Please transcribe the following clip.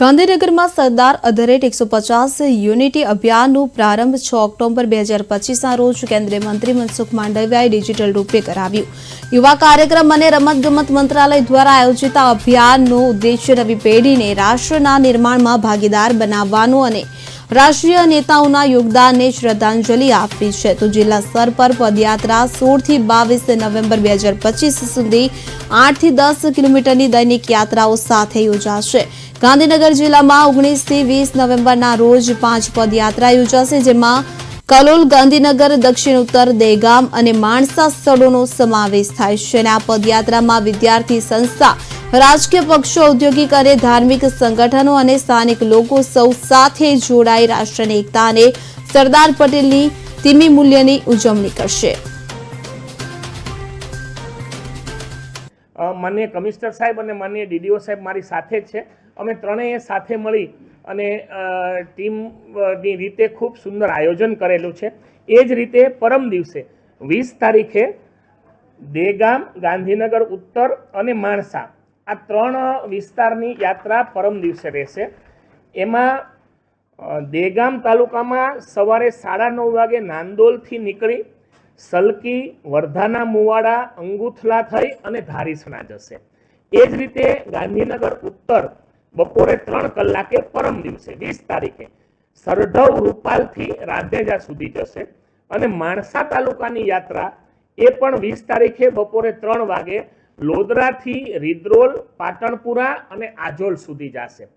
ગાંધીનગરમાં સરદાર અધરેટ એકસો પચાસ યુનિટી અભિયાનનું પ્રારંભ છ ઓક્ટોબર બે હજાર પચીસના રોજ કેન્દ્રીય મંત્રી મનસુખ માંડવિયાએ ડિજિટલ રૂપે કરાવ્યું. યુવા કાર્યક્રમ અને રમતગમત મંત્રાલય દ્વારા આયોજિત આ અભિયાનનો ઉદ્દેશ્ય નવી પેઢીને રાષ્ટ્રના નિર્માણમાં ભાગીદાર બનાવવાનો અને રાષ્ટ્રીય નેતાઓના યોગદાનને શ્રદ્ધાંજલિ આપવી છે. તો જિલ્લા સ્તર પર પદયાત્રા સોળથી બાવીસ નવેમ્બર બે હજાર પચીસ સુધી આઠથી દસ કિલોમીટરની દૈનિક યાત્રાઓ સાથે યોજાશે. ગાંધીનગર જિલ્લામાં ઓગણીસથી વીસ નવેમ્બરના રોજ પાંચ પદયાત્રા યોજાશે, જેમાં કલોલ, ગાંધીનગર દક્ષિણ ઉત્તર દેગામ અને માણસા સ્થળોનો સમાવેશ થાય છે. અને આ પદયાત્રામાં વિદ્યાર્થી સંસ્થા, રાજકીય પક્ષો, ઔદ્યોગિક અને ધાર્મિક સંગઠનો અને સ્થાનિક લોકો સૌ સાથે જોડાઈ રાષ્ટ્રની એકતા અને સરદાર પટેલની તીમી મૂલ્યની ઉજવણી કરશે. માન્ય કમિશનર સાહેબ અને માન્ય ડીડીઓ સાહેબ મારી સાથે છે. અમે ત્રણેય સાથે મળી અને ટીમની રીતે ખૂબ સુંદર આયોજન કરેલું છે. એ જ રીતે પરમ દિવસે વીસ તારીખે દેગામ, ગાંધીનગર, ઉત્તર અને માણસા આ ત્રણ વિસ્તારની યાત્રા પરમ દિવસે રહેશે. એમાં દેગામ તાલુકામાં સવારે સાડા નવ વાગે નાંદોલથી નીકળી સલકી, વર્ધાના મુવાડા અંગુથલા થઈ અને ધારીસણા જશે. એ જ રીતે ગાંધીનગર, ઉત્તર બપોરે ત્રણ કલાકે પરમ દિવસે, વીસ તારીખે. સરઢવ રૂપાલથી રાધેજા સુધી જશે અને માણસા તાલુકાની યાત્રા એ પણ વીસ તારીખે બપોરે ત્રણ વાગે લોદરાથી રીદ્રોલ, પાટણપુરા અને આજોલ સુધી જશે.